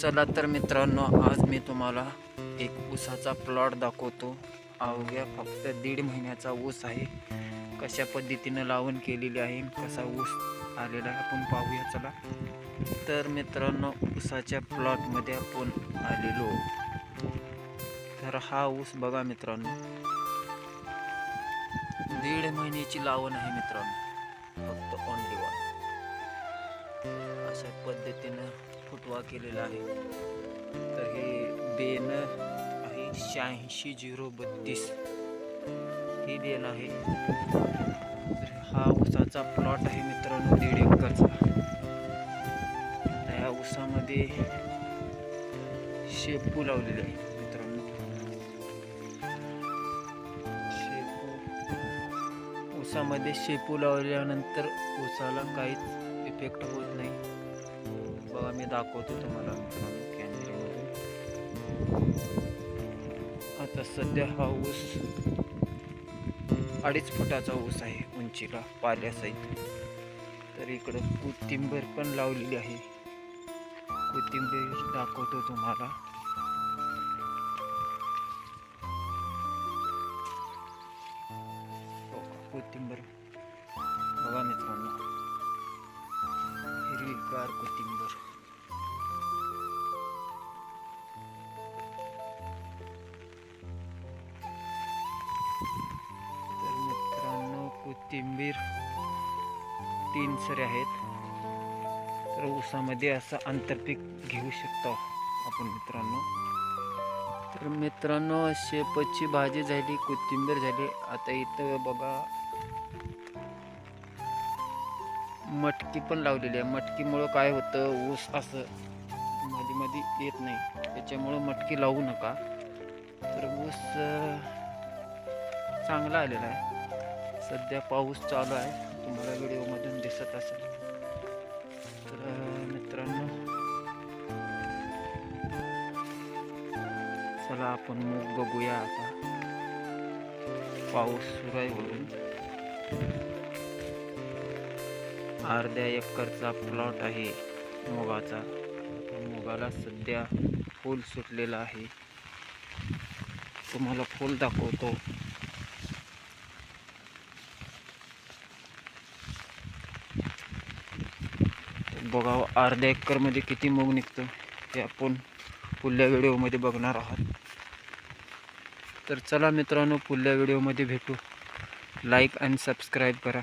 चला तर मित्रांनो आज मी तुम्हाला एक ऊसाचा प्लॉट दाखवतो. अवघ्या फक्त दीड महिन्याचा ऊस आहे. कशा पद्धतीनं लावण केलेली आहे कसा ऊस आलेला आहे आपण पाहूया चला. तर मित्रांनो ऊसाच्या प्लॉटमध्ये आपण आलेलो. तर हा ऊस बघा मित्रांनो. दीड महिन्याची लावण आहे मित्रांनो. फक्त ऑनली वन अशा पद्धतीनं फुटवा केलेला आहे. तर हे बेन आहे शहाऐंशी झिरो बत्तीस. ही बेन आहे. तर हा ऊसाचा प्लॉट आहे मित्रांनो दीड एकरचा. या ऊसामध्ये शेपू लावलेले आहे मित्रांनो. शेपू. ऊसामध्ये शेपू लावल्यानंतर ऊसाला काहीच इफेक्ट होत नाही. बघा मी दाखवतो तुम्हाला. मित्रांनो आता सध्या हा ऊस अडीच फुटाचा ऊस आहे उंचीला पाल्यासहित. तर इकडं कोथिंबीर पण लावलेली आहे. कोथिंबीर दाखवतो तुम्हाला. कोथिंबीर. बघा मित्रांनो. हिरवीगार कोथिंबीर. कोथिंबीर तीन सरे आहेत. तर ऊसामध्ये असं आंतरपीक घेऊ शकतो आपण मित्रांनो. तर मित्रांनो शेपची भाजी झाली कोथिंबीर झाली. आता इथं बघा मटकी पण लावलेली आहे. मटकीमुळं काय होतं ऊस असं मध्ये मध्ये येत नाही. त्याच्यामुळं मटकी लावू नका. तर ऊस चांगला आलेला आहे. सध्या पाऊस चालू आहे. तुम्हाला व्हिडिओमधून दिसत असेल. तर मित्रांनो चला आपण मूग बघूया आता. पाऊस सुरू आहे वरून अर्ध्या एकरचा प्लॉट आहे मुगाचा. मुगाला सध्या फूल सुटलेला आहे. तुम्हाला फूल दाखवतो. बघावं. अर्ध्या एकरमध्ये किती मूग निघतं ते आपण पुढल्या व्हिडिओमध्ये बघणार आहात. तर चला मित्रांनो पुढल्या व्हिडिओमध्ये भेटू. लाईक आणि सबस्क्राईब करा.